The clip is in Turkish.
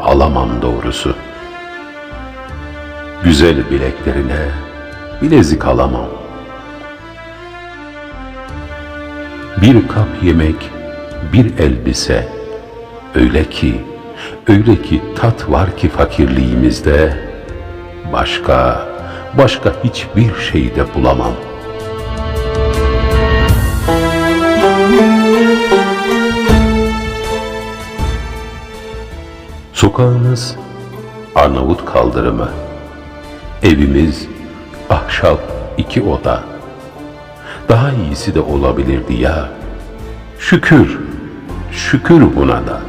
alamam doğrusu. Güzel bileklerine bilezik alamam. Bir kap yemek, bir elbise. Öyle ki, öyle ki tat var ki fakirliğimizde. Başka, başka hiçbir şeyde bulamam. Sokağımız Arnavut kaldırımı. Evimiz ahşap iki oda. Daha iyisi de olabilirdi ya. Şükür, şükür buna da.